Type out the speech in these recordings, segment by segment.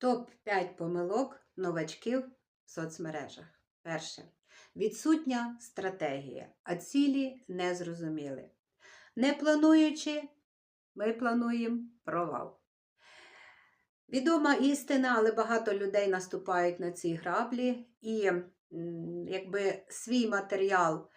Топ-5 помилок новачків в соцмережах. Перше. Відсутня стратегія, а цілі не зрозуміли. Не плануючи, ми плануємо провал. Відома істина, але багато людей наступають на ці граблі і якби свій матеріал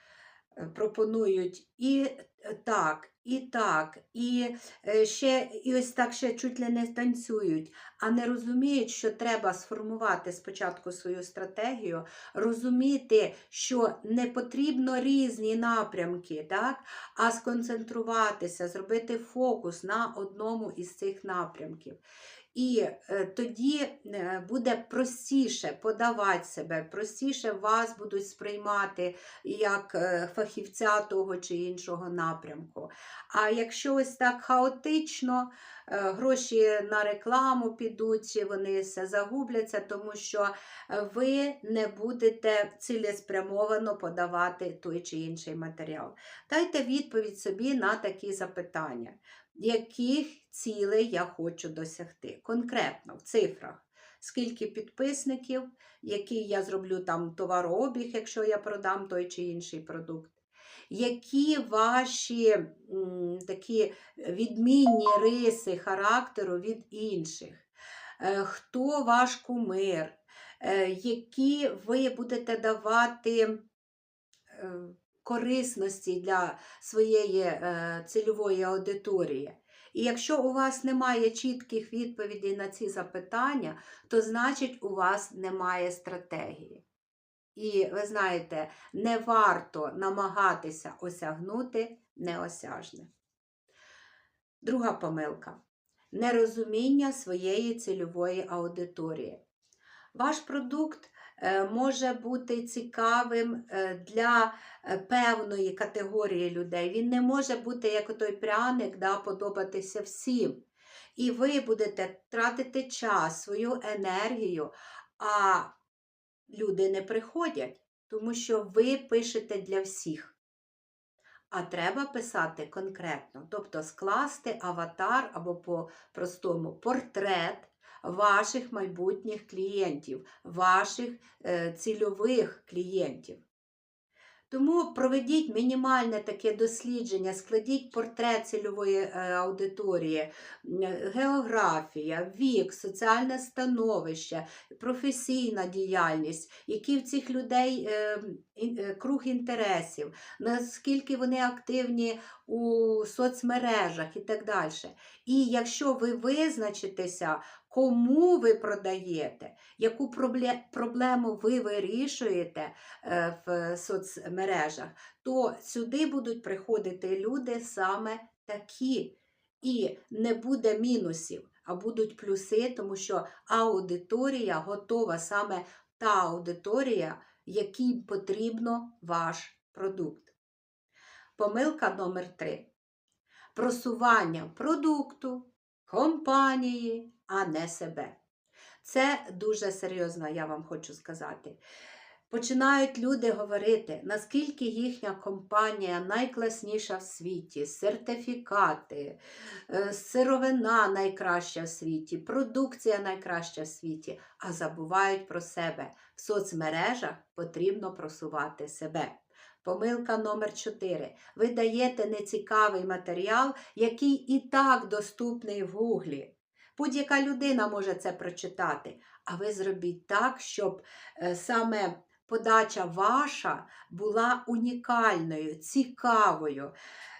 е, пропонують і е, так, і так, і е, ще і ось так ще чуть ли не танцюють, а не розуміють, що треба сформувати спочатку свою стратегію, розуміти, що не потрібно різні напрямки, так? а сконцентруватися, зробити фокус на одному із цих напрямків. І е, тоді е, буде простіше подавати себе, простіше вас будуть сприймати як фахівця того чи іншого напрямку. А якщо ось так хаотично, е, гроші на рекламу підуть, вони все загубляться, тому що е, ви не будете цілеспрямовано подавати той чи інший матеріал. Дайте відповідь собі на такі запитання яких цілей я хочу досягти. Конкретно в цифрах. Скільки підписників, який я зроблю там товарообіг, якщо я продам той чи інший продукт. Які ваші такі відмінні риси характеру від інших? Е, Хто ваш кумир? Е, Які ви будете давати е, корисності для своєї цільової аудиторії. І якщо у вас немає чітких відповідей на ці запитання, то значить у вас немає стратегії. І ви знаєте, не варто намагатися осягнути неосяжне. Друга помилка нерозуміння своєї цільової аудиторії. Ваш продукт е, може бути цікавим е, для е, певної категорії людей. Він не може бути, як той пряник, да, подобатися всім. І ви будете тратити час, свою енергію, а люди не приходять, тому що ви пишете для всіх. А треба писати конкретно, тобто скласти аватар або по-простому портрет ваших майбутніх клієнтів, ваших е, цільових клієнтів. Тому проведіть мінімальне таке дослідження, складіть портрет цільової е, аудиторії, географія, вік, соціальне становище, професійна діяльність, які в цих людей е, е, круг інтересів, наскільки вони активні у соцмережах і так далі. І якщо ви визначитеся, кому ви продаєте, яку проблему ви вирішуєте е, в соцмережах, то сюди будуть приходити люди саме такі. І не буде мінусів, а будуть плюси, тому що аудиторія готова саме та аудиторія, якій потрібно ваш продукт. Помилка номер 3. Просування продукту, компанії, а не себе. Це дуже серйозно, я вам хочу сказати. Починають люди говорити, наскільки їхня компанія найкласніша в світі, сертифікати, е, сировина найкраща в світі, продукція найкраща в світі, а забувають про себе. В соцмережах потрібно просувати себе. Помилка номер 4. Ви даєте нецікавий матеріал, який і так доступний в Гуглі. Будь-яка людина може це прочитати, а ви зробіть так, щоб е, саме подача ваша була унікальною, цікавою,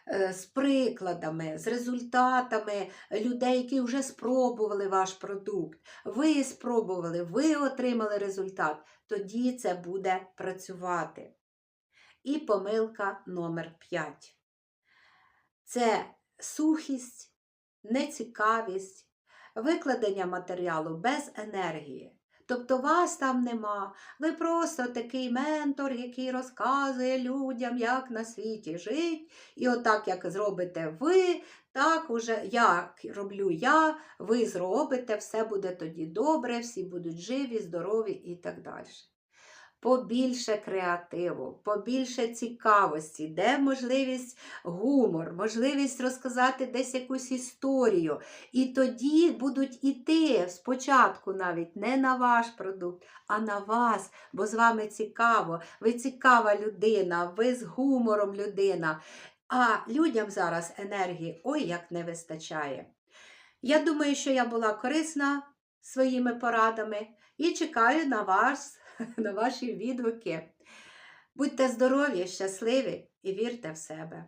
е, з прикладами, з результатами людей, які вже спробували ваш продукт. Ви спробували, ви отримали результат. Тоді це буде працювати. І помилка номер 5. Це сухість, нецікавість, викладення матеріалу без енергії. Тобто вас там нема. Ви просто такий ментор, який розказує людям, як на світі жить. І отак, як зробите ви, так уже як роблю я, ви зробите, все буде тоді добре, всі будуть живі, здорові і так далі. Побільше креативу, побільше цікавості, де можливість гумор, можливість розказати десь якусь історію. І тоді будуть іти спочатку навіть не на ваш продукт, а на вас, бо з вами цікаво. Ви цікава людина, ви з гумором людина. А людям зараз енергії ой як не вистачає. Я думаю, що я була корисна своїми порадами і чекаю на вас, на ваші відгуки. Будьте здорові, щасливі і вірте в себе.